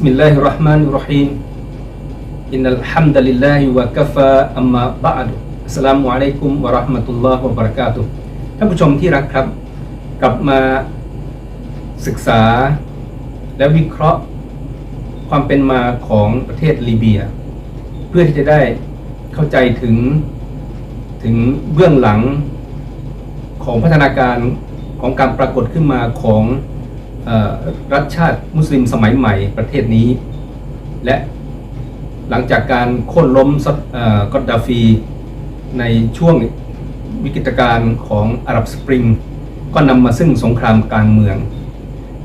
بسم الله الرحمن الرحيم إن الحمد لله وكفى أما بعد السلام عليكم ورحمة الله وبركاته ท่านผู้ชมที่รักครับ กลับมาศึกษาและวิเคราะห์ความเป็นมาของประเทศลิเบีย เพื่อที่จะได้เข้าใจถึงถึงเบื้องหลังของพัฒนาการของการปรากฏขึ้นมาของเออ รัฐชาติมุสลิมสมัยใหม่ประเทศนี้ และหลังจากการโค่นล้มซัดเอ่อกอดดาฟีในช่วงวิกฤตการณ์ของอาหรับสปริง ก็นำมาซึ่งสงครามกางเมือง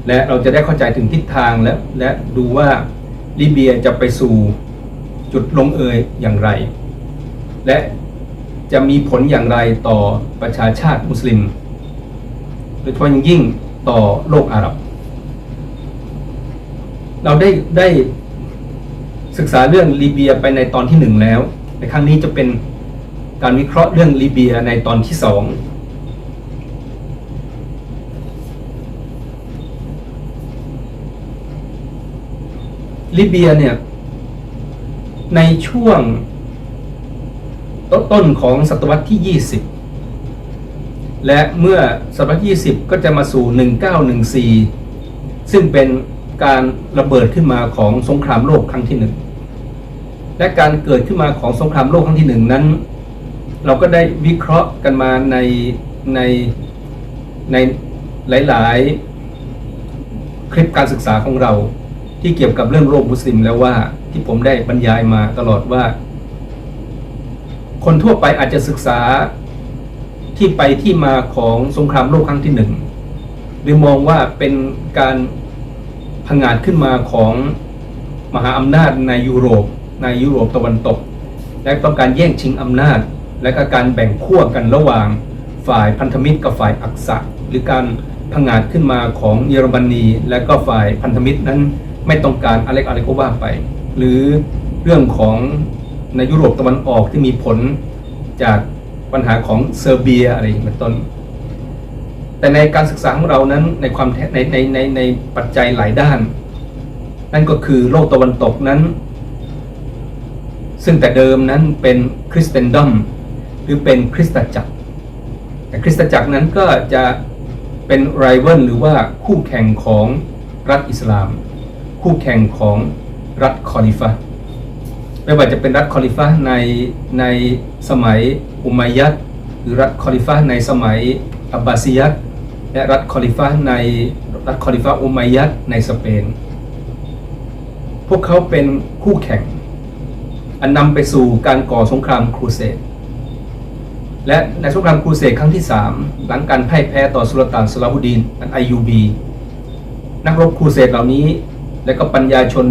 และเราจะได้เข้าใจถึงทิศทางและและดูว่าลิเบียจะไปสู่จุดลงเอยอย่างไร และจะมีผลอย่างไรต่อประชาชาติมุสลิม โดยเฉพาะยิ่งต่อโลกอาหรับ เราได้ได้ศึกษาเรื่องลิเบียไปในตอนที่หนึ่งแล้ว ในครั้งนี้จะเป็นการวิเคราะห์เรื่องลิเบียในตอนที่สองลิเบียเนี่ย ในช่วงต้นของศตวรรษที่ 20 และเมื่อศตวรรษที่ 20 ก็จะมาสู่ 1914 ซึ่งเป็น การระเบิดขึ้นมาของสงครามโลกครั้งที่หนึ่งและการเกิดขึ้นมาของสงครามโลกครั้งที่หนึ่งนั้น เราก็ได้วิเคราะห์กันมาในในในหลาย ๆ คลิปการศึกษาของเราที่เกี่ยวกับเรื่องโลกมุสลิมแล้วว่าที่ผมได้บรรยายมาตลอดว่า คนทั่วไปอาจจะศึกษาที่ไปที่มาของสงครามโลกครั้งที่หนึ่งหรือมองว่าเป็นการ พังงาดขึ้นมาของมหาอำนาจในยุโรป ในยุโรปตะวันตก และต้องการแย่งชิงอำนาจ และก็การแบ่งขั้วกันระหว่างฝ่ายพันธมิตรกับฝ่ายอักษะหรือการพังงาดขึ้นมาของเยอรมนี และก็ฝ่ายพันธมิตรนั้นไม่ต้องการอะไรอะไรก็ว่าไป หรือเรื่องของในยุโรปตะวันออกที่มีผลจากปัญหาของเซอร์เบียอะไรอย่างเป็นต้น แต่ในการศึกษาของเรานั้นในความในในในในปัจจัยหลายด้าน นั่นก็คือโลกตะวันตกนั้น ซึ่งแต่เดิมนั้นเป็นคริสเตนดอมหรือเป็นคริสตจักร แต่คริสตจักรนั้นก็จะเป็นไรเวิลหรือว่าคู่แข่งของรัฐอิสลาม คู่แข่งของรัฐคอลิฟะไม่ว่าจะเป็นรัฐคอลิฟะในในสมัยอุมัยยัดหรือรัฐคอลิฟะในสมัย อับบาซียัดและรัฐคอลิฟะในรัฐคอลิฟะอุมัยยัดในสเปน พวกเขาเป็นคู่แข่ง อันนำไปสู่การก่อสงครามครูเสดและในสงครามครูเสดครั้งที่ 3 หลังการพ่ายแพ้ต่อสุลต่านสลาวุดีนอันไอยูบีนักรบครูเสดเหล่านี้ และก็ปัญญาชน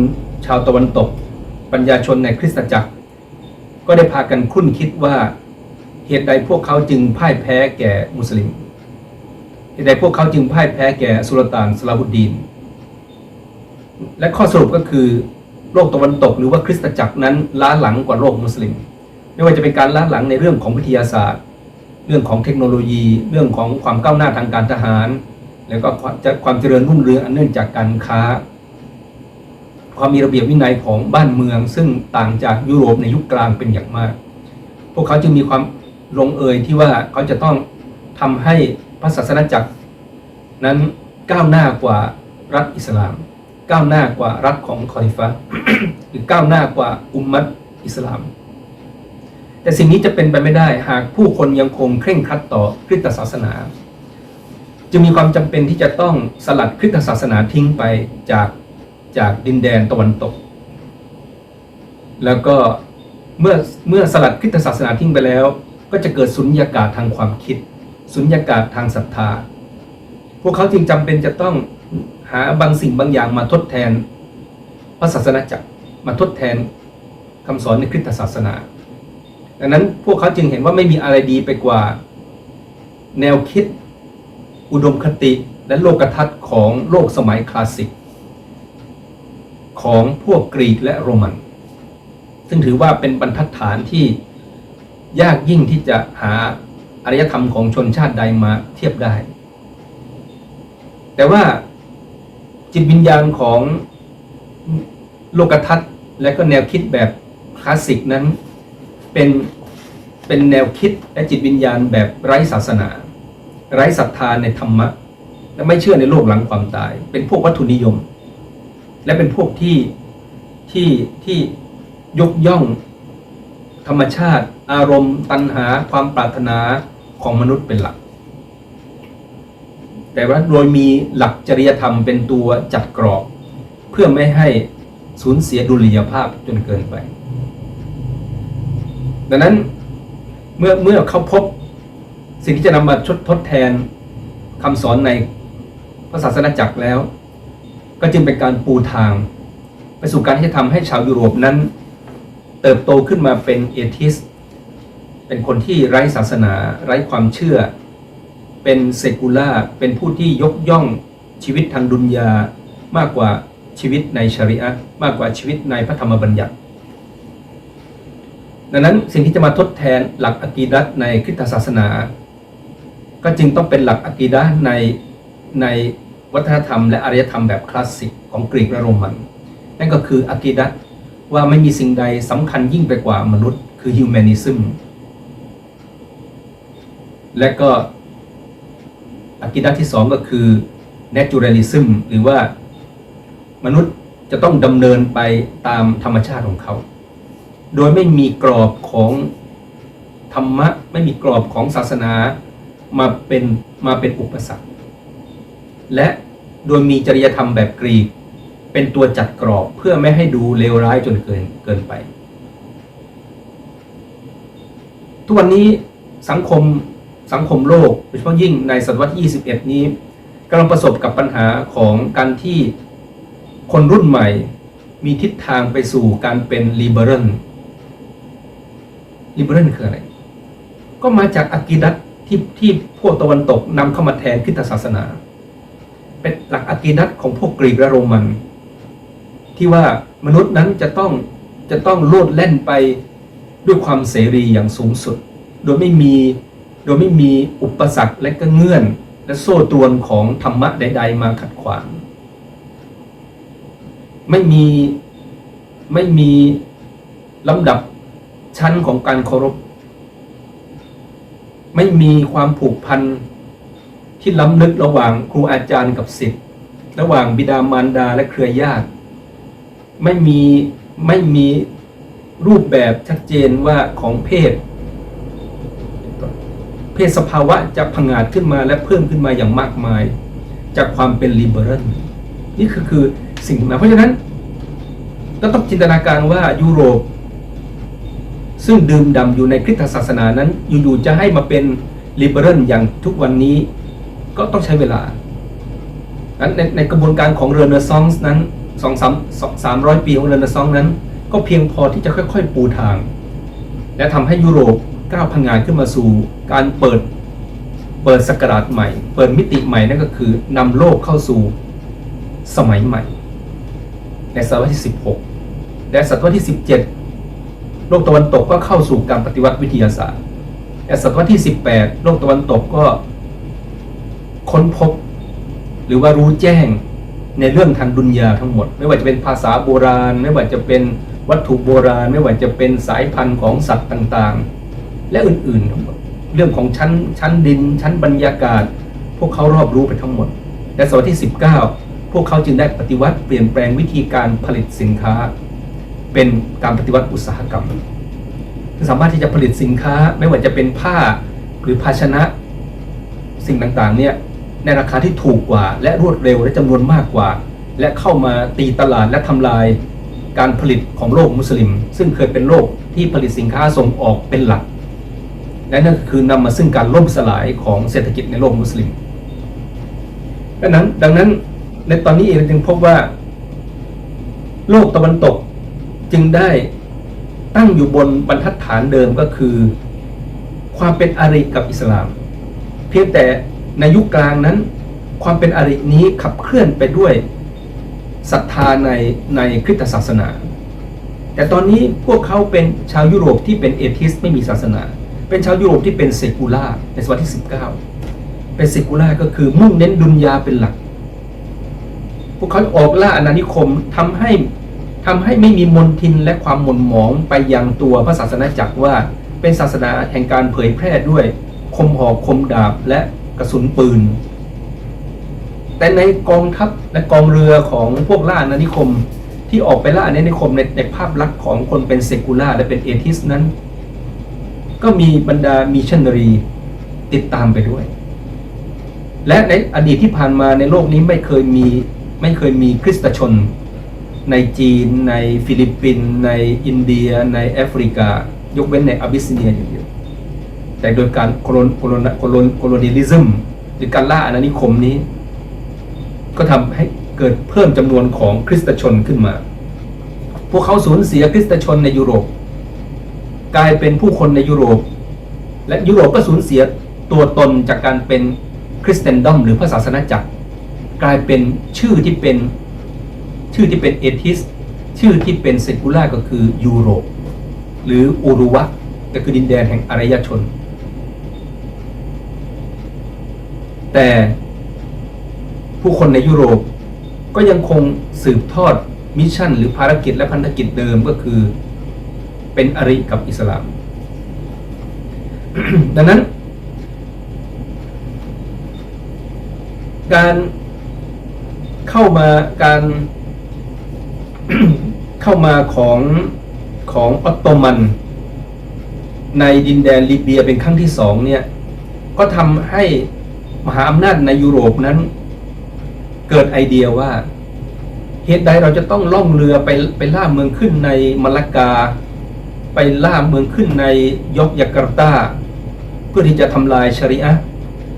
ชาวตะวันตก ปัญญาชนในคริสตจักร ก็ได้พากันคุ้นคิดว่าเหตุใดพวกเขาจึงพ่ายแพ้แก่มุสลิม เหตุใดพวกเขาจึงพ่ายแพ้แก่สุลต่านสลาวุดดีน และข้อสรุปก็คือโลกตะวันตกหรือว่าคริสตจักรนั้นล้าหลังกว่าโลกมุสลิม ไม่ว่าจะเป็นการล้าหลังในเรื่องของวิทยาศาสตร์ เรื่องของเทคโนโลยี เรื่องของความก้าวหน้าทางการทหาร แล้วก็ความเจริญรุ่งเรืองอันเนื่องจากการค้า ความมีระเบียบวินัยของบ้านเมือง ซึ่งต่างจากยุโรปในยุคกลางเป็นอย่างมาก พวกเขาจึงมีความลงเอยที่ว่าเขาจะต้องทำให้ ระศาสนาจักรนั้นก้าวหน้ากว่ารัฐอิสลาม ก้าวหน้ากว่ารัฐของคอลิฟะหรือก้าวหน้ากว่าอุมมัตอิสลาม แต่สิ่งนี้จะเป็นไปไม่ได้หากผู้คนยังคงเคร่งครัดต่อคริสตศาสนาจึงมีความจำเป็นที่จะต้องสลัดคริสตศาสนาทิ้งไปจากจากดินแดนตะวันตก แล้วก็เมื่อเมื่อสลัดคริสตศาสนาทิ้งไปแล้ว ก็จะเกิดสุญญากาศทางความคิด สุญญากาศทางศรัทธา พวกเขาจึงจำเป็นจะต้องหาบางสิ่งบางอย่างมาทดแทนพระศาสนาจักรมาทดแทนคำสอนในคริสตศาสนา ดังนั้นพวกเขาจึงเห็นว่าไม่มีอะไรดีไปกว่าแนวคิด อุดมคติและโลกทัศน์ของโลกสมัยคลาสสิก ของพวกกรีกและโรมัน ซึ่งถือว่าเป็นบรรทัดฐานที่ยากยิ่งที่จะหา อารยธรรมของชนชาติใดมาเทียบได้ แต่ว่าจิตวิญญาณของโลกทัศน์และก็แนวคิดแบบคลาสสิกนั้นเป็นเป็นแนวคิดและจิตวิญญาณแบบไร้ศาสนา ไร้ศรัทธาในธรรมะ และไม่เชื่อในโลกหลังความตาย เป็นพวกวัตถุนิยม และเป็นพวกที่ที่ที่ยกย่องธรรมชาติ อารมณ์ ตัณหา ความปรารถนา ของมนุษย์เป็นหลัก แต่ว่าโดยมีหลักจริยธรรมเป็นตัวจัดกรอบ เพื่อไม่ให้สูญเสียดุลยภาพจนเกินไป ดังนั้นเมื่อเมื่อเขาพบสิ่งที่จะนำมาชดทดแทนคำสอนในพระศาสนาจักรแล้ว ก็จึงเป็นการปูทาง ไปสู่การที่จะทำให้ชาวยุโรปนั้น เติบโตขึ้นมาเป็นเอทิส เป็นคนที่ไร้ศาสนา ไร้ความเชื่อ เป็นเซกูล่าเป็นผู้ที่ยกย่องชีวิตทางดุนยามากกว่าชีวิตในชริอะมากกว่าชีวิตในพระธรรมบัญญัติ ดังนั้นสิ่งที่จะมาทดแทนหลักอะกีดัตในคริสตศาสนา ก็จึงต้องเป็นหลักอะกีดะห์ในในวัฒนธรรม และอารยธรรมแบบคลาสสิกของกรีกและโรมัน นั่นก็คืออะกีดะห์ว่าไม่มีสิ่งใดสำคัญยิ่งไปกว่ามนุษย์ คือฮิวแมนิซึม และก็อะกีดะที่สองก็คือ naturalism หรือว่ามนุษย์จะต้องดำเนินไปตามธรรมชาติของเขา โดยไม่มีกรอบของธรรมะ ไม่มีกรอบของศาสนามาเป็นมาเป็นอุปสรรค และโดยมีจริยธรรมแบบกรีก เป็นตัวจัดกรอบเพื่อไม่ให้ดูเลวร้ายจนเกินเกินไป ทุกวันนี้สังคม สังคมโลกโดยเฉพาะยิ่งในศตวรรษที่ 21 นี้กำลังประสบกับปัญหาของการที่คนรุ่นใหม่ มีทิศทางไปสู่การเป็นลิเบอรัลลิเบอรัลคืออะไร ก็มาจากอากีดัตที่ที่พวกตะวันตกนำเข้ามาแทนคริสตศาสนา เป็นหลักอากีดัตของพวกกรีกและโรมัน ที่ว่ามนุษย์นั้นจะต้องจะต้องโลดแล่นไปด้วยความเสรีอย่างสูงสุด โดยไม่มี โดยไม่มีอุปสรรคและก็เงื่อน และโซ่ตรวนของธรรมะใด ๆ มาขัดขวาง ไม่มีไม่มีลำดับชั้นของการเคารพ ไม่มีความผูกพันที่ล้ำลึกระหว่างครูอาจารย์กับศิษย์ระหว่างบิดามารดาและเครือญาติ ไม่มีไม่มีรูปแบบชัดเจนว่าของเพศ เพศสภาวะจะพังาจขึ้นมาและเพิ่มขึ้นมาอย่างมากมาย จากความเป็นลิเบอรัลนี่คือคือสิ่งนะเพราะฉะนั้นก็ต้องจินตนาการว่ายุโรป ซึ่งดื่มดำอยู่ในคริสตศาสนานั้น อยู่ๆจะให้มาเป็นลิเบอรัลอย่างทุกวันนี้ก็ต้องใช้เวลานั้นในในกระบวนการของเรเนซองส์นั้นสองสามสามร้อยปีของเรเนซองส์นั้น ก็เพียงพอที่จะค่อย ๆ ปูทาง และทำให้ยุโรป ก้าวพังงานขึ้นมาสู่การเปิดเปิดสกราชใหม่ เปิดมิติใหม่นั่นก็คือนำโลกเข้าสู่สมัยใหม่ ในศตวรรษที่ 16 และศตวรรษที่ 17 โลกตะวันตกก็เข้าสู่การปฏิวัติวิทยาศาสตร์ และศตวรรษที่ 18 โลกตะวันตกก็ค้นพบ หรือว่ารู้แจ้งในเรื่องทางดุนยาทั้งหมด ไม่ว่าจะเป็นภาษาโบราณ ไม่ว่าจะเป็นวัตถุโบราณ ไม่ว่าจะเป็นสายพันธุ์ของสัตว์ต่างๆ และอื่นๆ เรื่องของชั้นชั้นดิน ชั้นบรรยากาศ พวกเขารอบรู้ไปทั้งหมด และศตวรรษที่ 19 พวกเขาจึงได้ปฏิวัติเปลี่ยนแปลงวิธีการผลิตสินค้า เป็นการปฏิวัติอุตสาหกรรมสามารถที่จะผลิตสินค้าไม่ว่าจะเป็นผ้าหรือภาชนะสิ่งต่างๆเนี่ยในราคาที่ถูกกว่า และรวดเร็วและจำนวนมากกว่า และเข้ามาตีตลาดและทำลายการผลิตของโลกมุสลิม ซึ่งเคยเป็นโลกที่ผลิตสินค้าส่งออกเป็นหลัก และนั่นคือนำมาซึ่งการล่มสลายของเศรษฐกิจในโลกมุสลิมดังนั้นดังนั้นในตอนนี้เองจึงพบว่า โลกตะวันตกจึงได้ตั้งอยู่บนบรรทัดฐานเดิมก็คือ ความเป็นอาริกับอิสลาม เพียงแต่ในยุคกลางนั้น ความเป็นอารินี้ขับเคลื่อนไปด้วยศรัทธาในในคริสตศาสนา แต่ตอนนี้พวกเขาเป็นชาวยุโรปที่เป็นเอทิสไม่มีศาสนา เป็นชาวยุโรปที่เป็นเซกูล่าในศตวรรษที่ 19 เป็นเซกูล่าก็คือมุ่งเน้นดุนยาเป็นหลัก พวกเขาออกล่าอาณานิคมทำให้ทำให้ไม่มีมนทินและความหม่นหมองไปยังตัวพระศาสนาจักรว่าเป็นศาสนาแห่งการเผยแพร่ด้วย คมหอกคมดาบและกระสุนปืน แต่ในกองทัพและกองเรือของพวกล่าอาณานิคมที่ออกไปล่าอาณานิคมในในภาพลักษณ์ของคนเป็นเซกูล่าและเป็นเอทิสนั้น ก็มีบรรดามิชชันนารีติดตามไปด้วย และในอดีตที่ผ่านมาในโลกนี้ไม่เคยมีไม่เคยมีคริสตชน ในจีน ในฟิลิปปินส์ในอินเดีย ในแอฟริกา ยกเว้นในอาบิสซิเนียอย่างเดียวแต่โดยการโคลนโคลนโคลนโคลนิลิซึมหรือการล่าอาณานิคมนี้ ก็ทำให้เกิดเพิ่มจำนวนของคริสตชนขึ้นมา พวกเขาสูญเสียคริสตชนในยุโรป กลายเป็นผู้คนในยุโรป และยุโรปก็สูญเสียตัวตนจากการเป็นคริสเตนดอมหรือพระศาสนาจักร กลายเป็นชื่อที่เป็นชื่อที่เป็นเอทิส ชื่อที่เป็นเซกูล่าก็คือยุโรป หรืออูรุวะก็คือดินแดนแห่งอารยชน แต่ผู้คนในยุโรปก็ยังคงสืบทอดมิชชั่นหรือภารกิจและพันธกิจเดิมก็คือ เป็นอริกับอิสลาม ดังนั้น การเข้ามาการเข้ามาของของออตโตมัน ในดินแดนลิเบียเป็นครั้งที่สองเนี่ย ก็ทำให้มหาอำนาจในยุโรปนั้น เกิดไอเดียว่าเหตุใดเราจะต้องล่องเรือไปไปล่าเมืองขึ้นในมาลากา ไปล่าเมืองขึ้นในยกยาการ์ตา เพื่อที่จะทำลายชริอะ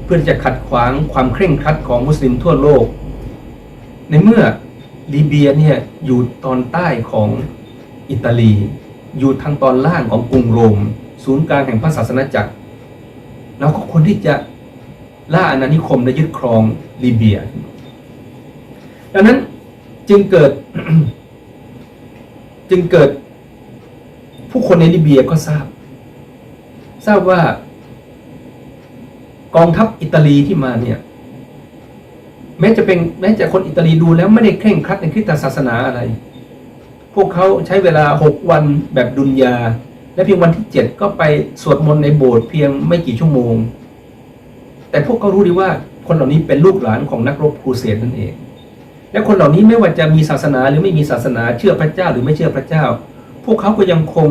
เพื่อที่จะขัดขวางความเคร่งครัดของมุสลิมทั่วโลก ในเมื่อลิเบียเนี่ยอยู่ตอนใต้ของอิตาลี อยู่ทางตอนล่างของกรุงโรม ศูนย์กลางแห่งพระศาสนาจักรเราก็ควรที่จะล่าอาณานิคมและยึดครองลิเบีย ดังนั้นจึงเกิดจึงเกิด ผู้คนในลิเบียก็ทราบ ทราบว่ากองทัพอิตาลีที่มาเนี่ย แม้จะเป็นแม้จะคนอิตาลีดูแล้วไม่ได้เคร่งครัดในคริสตศาสนาอะไร พวกเขาใช้เวลาหกวันแบบดุนยา และเพียงวันที่เจ็ดก็ไปสวดมนต์ในโบสถ์เพียงไม่กี่ชั่วโมง แต่พวกเขารู้ดีว่าคนเหล่านี้เป็นลูกหลานของนักรบครูเสดนั่นเอง และคนเหล่านี้ไม่ว่าจะมีศาสนาหรือไม่มีศาสนาเชื่อพระเจ้าหรือไม่เชื่อพระเจ้า พวกเขาก็ยังคง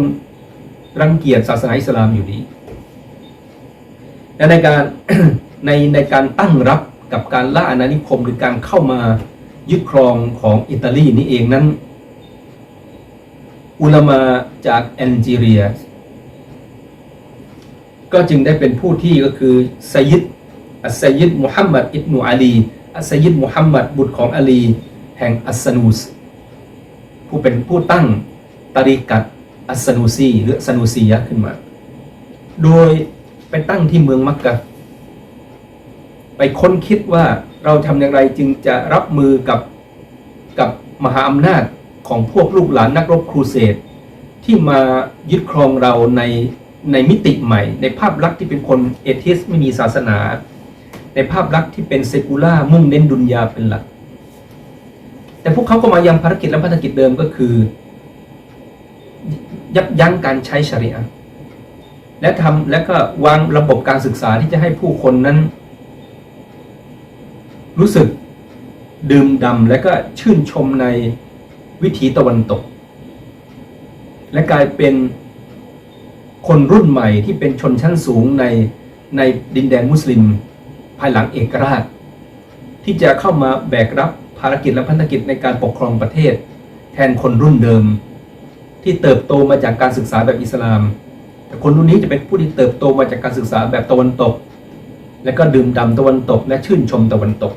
รังเกียจศาสนาอิสลามอยู่ดีและในการในในการตั้งรับกับการล่าอาณานิคมหรือการเข้ามายึดครองของอิตาลีนี่เองนั้น อุลามาจากแอนจีเรีย ก็จึงได้เป็นผู้ที่ก็คือไซยิดอัสไซยิดมุฮัมมัดอิบนุอาลีอัสไซยิดมุฮัมมัดบุตรของอาลี แห่งอัสซานูส ผู้เป็นผู้ตั้ง ตาริกัตอัสานูซีหรือสานูซียะขึ้นมา โดยไปตั้งที่เมืองมักกะ ไปค้นคิดว่าเราทำอย่างไรจึงจะรับมือกับกับมหาอำนาจของพวกลูกหลานนักรบครูเสดที่มายึดครองเราในในมิติใหม่ ในภาพลักษณ์ที่เป็นคนเอทิสไม่มีศาสนา ในภาพลักษณ์ที่เป็นเซกูล่ามุ่งเน้นดุนยาเป็นหลัก แต่พวกเขาก็มายังภารกิจและภารกิจเดิมก็คือ ยับยั้งการใช้ชริอะและทำและก็วางระบบการศึกษาที่จะให้ผู้คนนั้น รู้สึกดื่มดำและก็ชื่นชมในวิถีตะวันตก และกลายเป็นคนรุ่นใหม่ที่เป็นชนชั้นสูงในในดินแดนมุสลิม ภายหลังเอกราช ที่จะเข้ามาแบกรับภารกิจและพันธกิจในการปกครองประเทศ แทนคนรุ่นเดิม ที่เติบโตมาจากการศึกษาแบบอิสลาม แต่คนรุ่นนี้จะเป็นผู้ที่เติบโตมาจากการศึกษาแบบตะวันตก และก็ดื่มด่ำตะวันตก และชื่นชมตะวันตก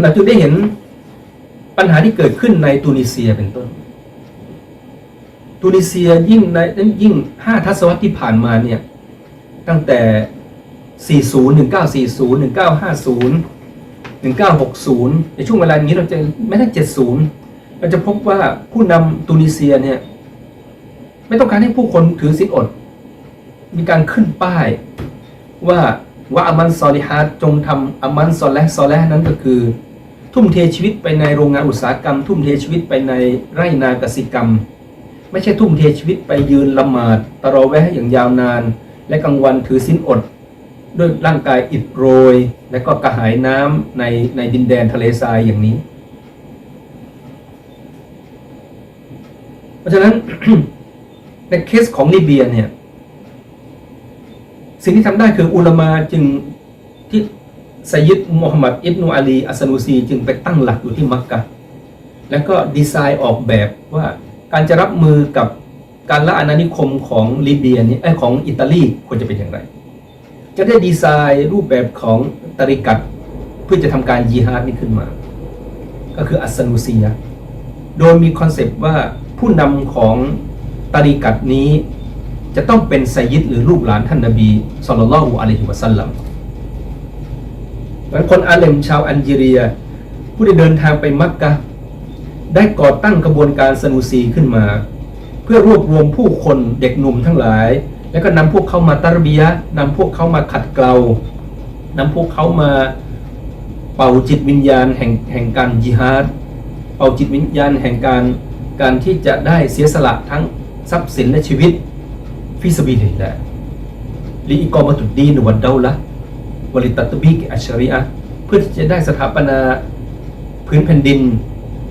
เราจึงได้เห็นปัญหาที่เกิดขึ้นในตูนิเซียเป็นต้นตูนิเซียยิ่งในยิ่งห้าทศวรรษที่ผ่านมาเนี่ย ตั้งแต่ 40 1940 1950 1960 ในช่วงเวลานี้เราจะไม่ได้ 70 เราจะพบว่าผู้นำตูนิเซียเนี่ย ไม่ต้องการให้ผู้คนถือศีลอด มีการขึ้นป้ายว่าว่าอามันซอลิฮัดจงทำอามันซอลแลซอลแลนั้นก็คือ ทุ่มเทชีวิตไปในโรงงานอุตสาหกรรม ทุ่มเทชีวิตไปในไร่นากสิกรรม ไม่ใช่ทุ่มเทชีวิตไปยืนละหมาดตะรอแวะอย่างยาวนาน และกลางวันถือศีลอดด้วยร่างกายอิดโรย และก็กระหายน้ำในในดินแดนทะเลทรายอย่างนี้ เพราะฉะนั้นในเคสของลิเบียเนี่ย สิ่งที่ทำได้คืออุลามาจึงที่ไซยิดมูฮัมหมัดอิบนุอาลีอัสนูซีจึงไปตั้งหลักอยู่ที่มักกะ แล้วก็ดีไซน์ออกแบบว่าการจะรับมือกับการละอาณานิคมของลิเบียเนี่ยเอ้ยของอิตาลีควรจะเป็นอย่างไร จะได้ดีไซน์รูปแบบของตริกัตเพื่อจะทำการยีฮาดนี้ขึ้นมา ก็คืออัสนูซียโดยมีคอนเซปต์ว่า ผู้นำของตริกัตนี้จะต้องเป็นไซยิดหรือลูกหลานท่านนบีสุลต่านละฮ์อะลัยฮิวะสัลลัมวันคนอาเลมชาวอัลจีเรีย ผู้ได้เดินทางไปมักกะได้ก่อตั้งกระบวนการสนุซีขึ้นมา เพื่อรวบรวมผู้คนเด็กหนุ่มทั้งหลาย แล้วก็นำพวกเขามาตารบียะนำพวกเขามาขัดเกลานำพวกเขามาเป่าจิตวิญญาณแห่งแห่งการยิฮาดเป่าจิตวิญญาณแห่งการ การที่จะได้เสียสละทั้งทรัพย์สินและชีวิตฟิสบิลิลละลีอิกอมะตุดดีนวัดเดาละวลิตัตบิกอัชริอะเพื่อที่จะได้สถาปนาพื้นแผ่นดิน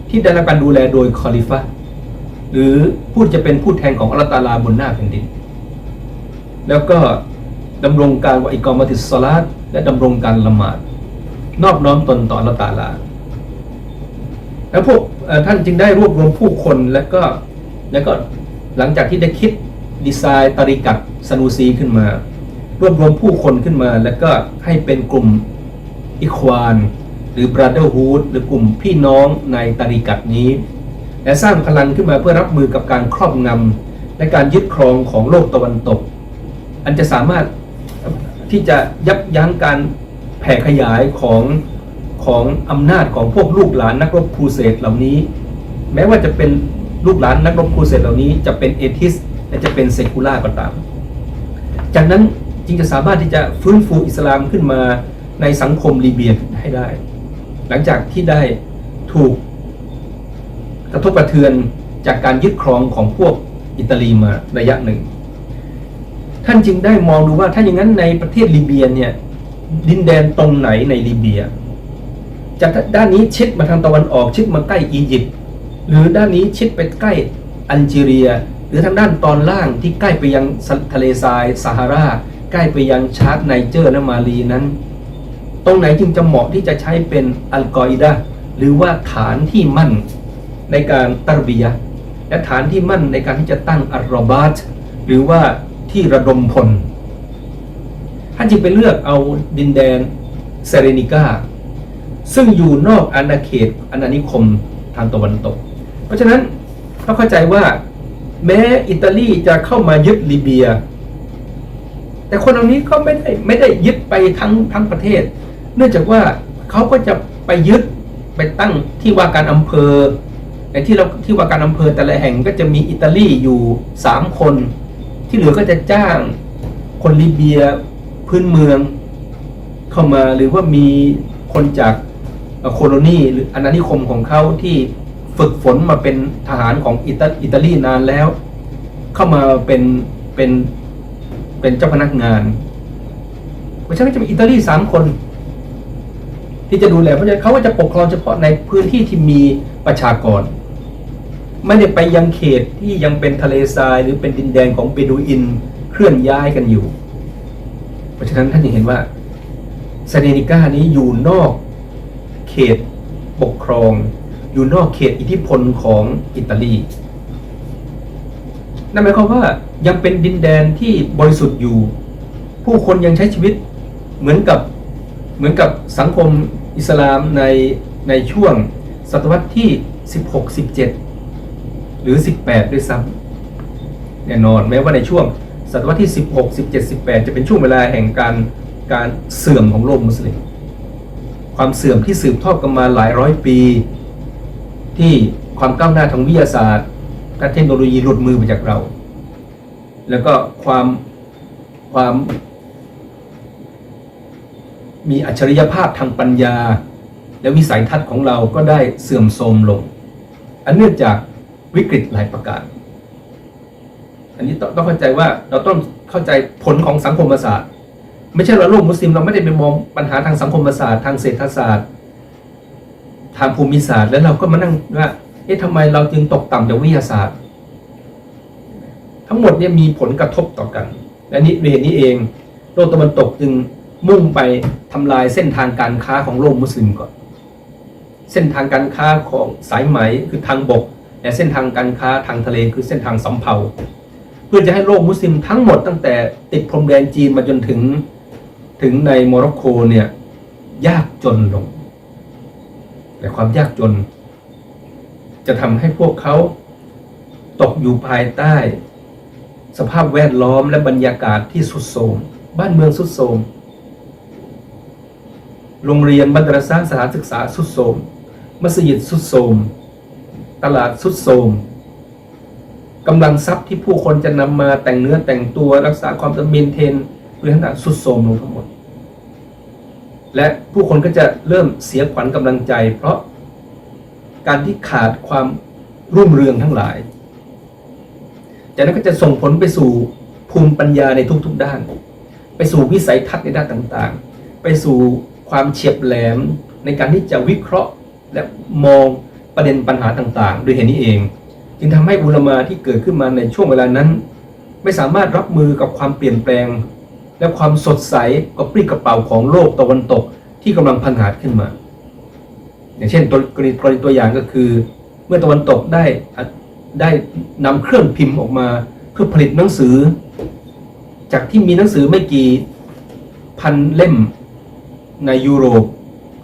ที่ได้รับการดูแลโดยคอลิฟะหรือผู้จะเป็นผู้แทนของอัลตาลาบนหน้าแผ่นดิน แล้วก็ดำรงการวอิกอมะติสลาตและดำรงการละหมาด นอบน้อมตนต่ออัลตาลา แล้วพวก ท่านจึงได้รวบรวมผู้คนและก็แล้วก็หลังจากที่ได้คิดดีไซน์ตริกัตสนูซีขึ้นมา รวบรวมผู้คนขึ้นมา แล้วก็ให้เป็นกลุ่มอิควาน หรือ Brotherhood หรือกลุ่มพี่น้องในตริกัตนี้ และสร้างพลังขึ้นมาเพื่อรับมือกับการครอบงำและการยึดครองของโลกตะวันตก อันจะสามารถที่จะยับยั้งการแผ่ขยายของ ของอำนาจของพวกลูกหลานนักรบครูเสดเหล่านี้ แม้ว่าจะเป็นลูกหลานนักรบครูเสดเหล่านี้ จะเป็นเอทิสและจะเป็นเซคูล่าก็ตาม จากนั้นจึงจะสามารถที่จะฟื้นฟูอิสลามขึ้นมาในสังคมลีเบียให้ได้ หลังจากที่ได้ถูกกระทบกระเทือนจากการยึดครองของพวกอิตาลีมาระยะหนึ่ง ท่านจึงได้มองดูว่าถ้าอย่างนั้นในประเทศลิเบียเนี่ยดินแดนตรงไหนในลิเบีย จากด้านนี้ชิดมาทางตะวันออกชิดมาใกล้อียิปต์หรือด้านนี้ชิดไปใกล้อัลจีเรีย หรือทางด้านตอนล่างที่ใกล้ไปยังทะเลทรายซาฮารา ใกล้ไปยังชาร์ตไนเจอร์และมาลีนั้น ตรงไหนจึงจะเหมาะที่จะใช้เป็นอัลกออิดะหรือว่าฐานที่มั่นในการตรบียะและฐานที่มั่นในการที่จะตั้งอัลรอบาตหรือว่าที่ระดมพลท่านจึงไปเลือกเอาดินแดนเซเรนิกา ซึ่งอยู่นอกอาณาเขตอาณานิคมทางตะวันตก เพราะฉะนั้นต้องเข้าใจว่าแม้อิตาลีจะเข้ามายึดลิเบีย แต่คนเหล่านี้ก็ไม่ได้ไม่ได้ยึดไปทั้งทั้งประเทศ เนื่องจากว่าเขาก็จะไปยึดไปตั้งที่ว่าการอำเภอในที่เราที่ว่าการอำเภอแต่ละแห่งก็จะมีอิตาลีอยู่สามคน ที่เหลือก็จะจ้างคนลิเบียพื้นเมือง เข้ามาหรือว่ามีคนจาก โคโลนีหรืออาณานิคมของเขาที่ฝึกฝนมาเป็นทหารของอิตาตาลีนานแล้ว เข้ามาเป็นเป็นเป็นเจ้าพนักงานเพราะฉะนั้นจะมีอิตาลีสามคน ที่จะดูแลเพราะฉะนั้นเขาก็จะปกครองเฉพาะในพื้นที่ที่มีประชากร ไม่ได้ไปยังเขตที่ยังเป็นทะเลทรายหรือเป็นดินแดนของเบดูอินเคลื่อนย้ายกันอยู่ เพราะฉะนั้นท่านจะเห็นว่าเซเนนิก้านี้อยู่นอก เขตปกครอง อยู่นอกเขตอิทธิพลของอิตาลี นั่นหมายความว่ายังเป็นดินแดนที่บริสุทธิ์อยู่ ผู้คนยังใช้ชีวิตเหมือนกับเหมือนกับสังคมอิสลามในในช่วงศตวรรษที่ 16 17 หรือ 18 ด้วยซ้ำแน่นอนแม้ว่าในช่วงศตวรรษที่ 16 17 18 จะเป็นช่วงเวลาแห่งการการเสื่อมของโลกมุสลิม ความเสื่อมที่สืบทอดกันมาหลายร้อยปี ที่ความก้าวหน้าทางวิทยาศาสตร์และเทคโนโลยีหลุดมือไปจากเรา แล้วก็ความความมีอัจฉริยภาพทางปัญญา และวิสัยทัศน์ของเราก็ได้เสื่อมโทรมลง อันเนื่องจากวิกฤตหลายประการ อันนี้ต้องต้องเข้าใจว่าเราต้องเข้าใจผลของสังคมศาสตร์ ไม่ใช่เราโลกมุสลิมเราไม่ได้ไปมองปัญหาทางสังคมศาสตร์ทางเศรษฐศาสตร์ ทางภูมิศาสตร์ แล้วเราก็มานั่งว่าเอ๊ะทำไมเราจึงตกต่ำจากวิทยาศาสตร์ ทั้งหมดเนี่ยมีผลกระทบต่อกัน และนี่เรียนนี้เอง โลกตะวันตกจึงมุ่งไปทำลายเส้นทางการค้าของโลกมุสลิมก่อน เส้นทางการค้าของสายไหมคือทางบก และเส้นทางการค้าทางทะเลคือเส้นทางสำเภา เพื่อจะให้โลกมุสลิมทั้งหมดตั้งแต่ติดพรมแดนจีนมาจนถึง ถึงในโมร็อกโกเนี่ยยากจนลงและความยากจน จะทำให้พวกเขาตกอยู่ภายใต้ สภาพแวดล้อมและบรรยากาศที่สุดโทมบ้านเมืองสุดโทมโรงเรียนบัตรสร้างสถานศึกษาสุดโทมมัสยิดสุดโทมตลาดสุดโทมกำลังทรัพย์ที่ผู้คนจะนำมาแต่งเนื้อแต่งตัวรักษาความสมบูรณ์เทน เรื่องต่างสุดโทรมลงทั้งหมด และผู้คนก็จะเริ่มเสียขวัญกำลังใจ เพราะการที่ขาดความรุ่งเรืองทั้งหลาย จากนั้นก็จะส่งผลไปสู่ภูมิปัญญาในทุกๆด้าน ไปสู่วิสัยทัศน์ในด้านต่างๆ ไปสู่ความเฉียบแหลมในการที่จะวิเคราะห์และมองประเด็นปัญหาต่างๆ โดยเหตุนี้เอง จึงทำให้อุลมาที่เกิดขึ้นมาในช่วงเวลานั้น ไม่สามารถรับมือกับความเปลี่ยนแปลง และความสดใสกระปรี้กระเป๋าของโลกตะวันตกที่กำลังพันหาดขึ้นมา อย่างเช่นตัวกรณีกรณีตัวอย่างก็คือ เมื่อตะวันตกได้ได้นำเครื่องพิมพ์ออกมา เพื่อผลิตหนังสือ จากที่มีหนังสือไม่กี่พันเล่มในยุโรป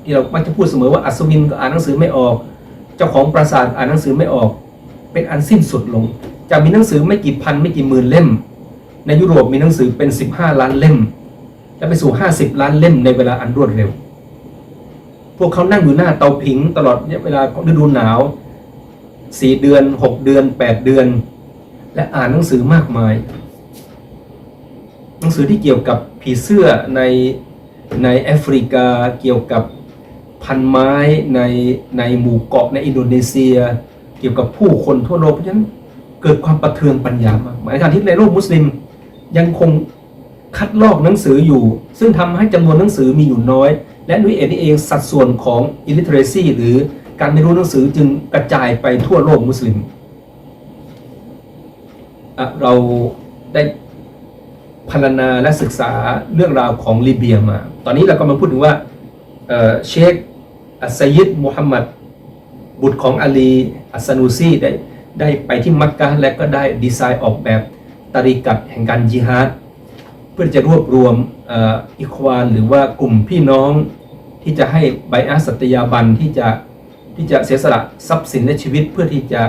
ที่เรามักจะพูดเสมอว่าอัศวินก็อ่านหนังสือไม่ออก เจ้าของปราสาทอ่านหนังสือไม่ออก เป็นอันสิ้นสุดลง จะมีหนังสือไม่กี่พันไม่กี่หมื่นเล่ม ในยุโรปมีหนังสือเป็น 15 ล้านเล่ม และไปสู่ 50 ล้านเล่มในเวลาอันรวดเร็ว พวกเขานั่งอยู่หน้าเตาผิงตลอดเวลาฤดูหนาว 4 เดือน 6 เดือน 8 เดือน และอ่านหนังสือมากมาย หนังสือที่เกี่ยวกับผีเสื้อในในแอฟริกาเกี่ยวกับพันไม้ในในหมู่เกาะในอินโดนีเซีย เกี่ยวกับผู้คนทั่วโลกเพราะฉะนั้นเกิดความประเทืองปัญญามากหมายการที่ในโลกมุสลิม ยังคงคัดลอกหนังสืออยู่ ซึ่งทำให้จำนวนหนังสือมีอยู่น้อย และด้วยเองนี่เองสัดส่วนของ illiteracy หรือการไม่รู้หนังสือจึงกระจายไปทั่วโลกมุสลิม เราได้พรรณนาและศึกษาเรื่องราวของลิเบียมา ตอนนี้เราก็มาพูดถึงว่าเชคอัสยิดมุฮัมมัดบุตรของอาลีอัสซานูซีได้ได้ไปที่มักกะและก็ได้ดีไซน์ออกแบบ ตาริกัตแห่งการจิฮาดเพื่อจะรวบรวมอ,อิควานหรือว่ากลุ่มพี่น้องที่จะให้ใบอาสัตยาบันที่จะที่จะเสียสละทรัพย์สินและชีวิตเพื่อที่จะ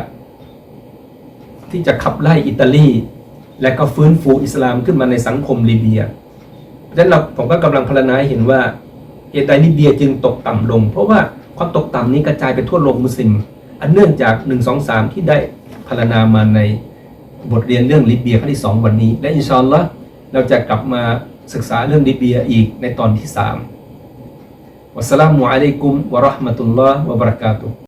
ที่จะขับไล่อิตาลี และก็ฟื้นฟูอิสลามขึ้นมาในสังคมลิเบียเพราะฉะนั้นเราผมก็กำลังพรณนาเห็นว่าเหตุใดลิเบียจึงตกต่ำลง เพราะว่าความตกต่ำนี้กระจายไปทั่วโลกมุสลิม อันเนื่องจาก 1 2 3 ที่ได้พรรณนามาใน บทเรียนเรื่องลิเบียครั้งที่ 2 วันนี้ และอินชอนละเราจะกลับมาศึกษาเรื่องลิเบียอีกในตอนที่3วัสสลามุอะลัยกุมวะเราะห์มะตุลลอฮ์วะบะเราะกาตุฮ์